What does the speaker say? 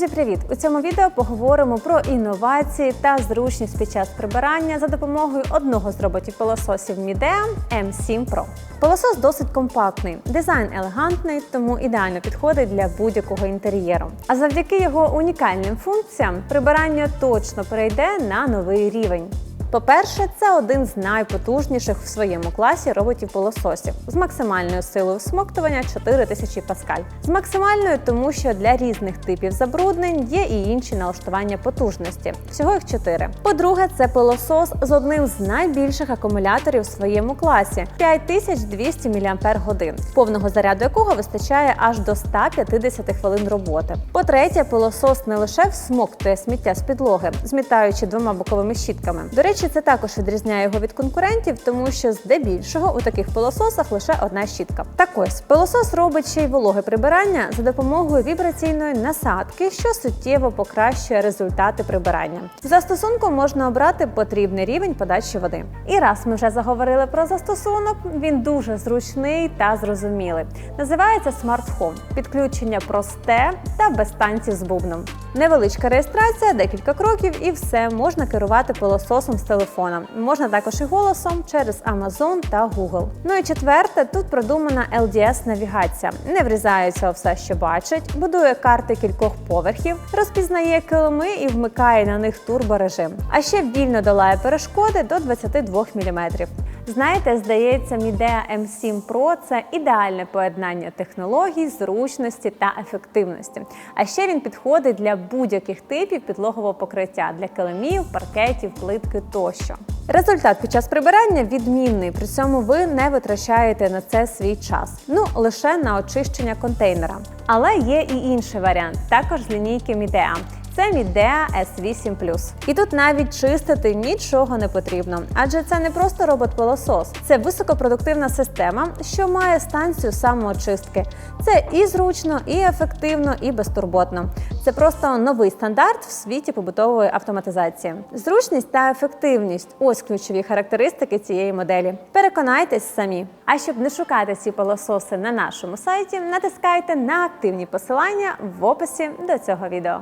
Друзі, привіт! У цьому відео поговоримо про інновації та зручність під час прибирання за допомогою одного з роботів пилососів Midea M7 Pro. Пилосос досить компактний, дизайн елегантний, тому ідеально підходить для будь-якого інтер'єру. А завдяки його унікальним функціям прибирання точно перейде на новий рівень. По-перше, це один з найпотужніших в своєму класі роботів-пилососів з максимальною силою всмоктування 4000 паскаль. З максимальною, тому що для різних типів забруднень є і інші налаштування потужності. Всього їх 4. По-друге, це пилосос з одним з найбільших акумуляторів в своєму класі 5200 мАч, повного заряду якого вистачає аж до 150 хвилин роботи. По-третє, пилосос не лише всмоктує сміття з підлоги, змітаючи двома боковими щітками. До речі, це також відрізняє його від конкурентів, тому що здебільшого у таких пилососах лише одна щітка. Так ось пилосос робить ще й вологе прибирання за допомогою вібраційної насадки, що суттєво покращує результати прибирання. Застосунку можна обрати потрібний рівень подачі води. І раз ми вже заговорили про застосунок, він дуже зручний та зрозумілий. Називається Smart. Підключення просте та без танців з бубном. Невеличка реєстрація, декілька кроків, і все можна керувати пилососом з телефона. Можна також і голосом через Amazon та Google. Ну і четверте, тут продумана LDS навігація. Не врізається у все, що бачить, будує карти кількох поверхів, розпізнає килими і вмикає на них турборежим. А ще вільно долає перешкоди до 22 мм. Знаєте, здається, Midea M7 Pro це ідеальне поєднання технологій, зручності та ефективності. А ще він підходить для будь-яких типів підлогового покриття для килимів, паркетів, плитки тощо. Результат під час прибирання відмінний, при цьому ви не витрачаєте на це свій час, ну лише на очищення контейнера. Але є і інший варіант, також з лінійки Midea. Це Midea S8 І тут навіть чистити нічого не потрібно, адже це не просто робот-пилосос, це високопродуктивна система, що має станцію самоочистки. Це і зручно, і ефективно, і безтурботно. Це просто новий стандарт в світі побутової автоматизації. Зручність та ефективність ось ключові характеристики цієї моделі. Переконайтесь самі. А щоб не шукати ці пилососи на нашому сайті, натискайте на активні посилання в описі до цього відео.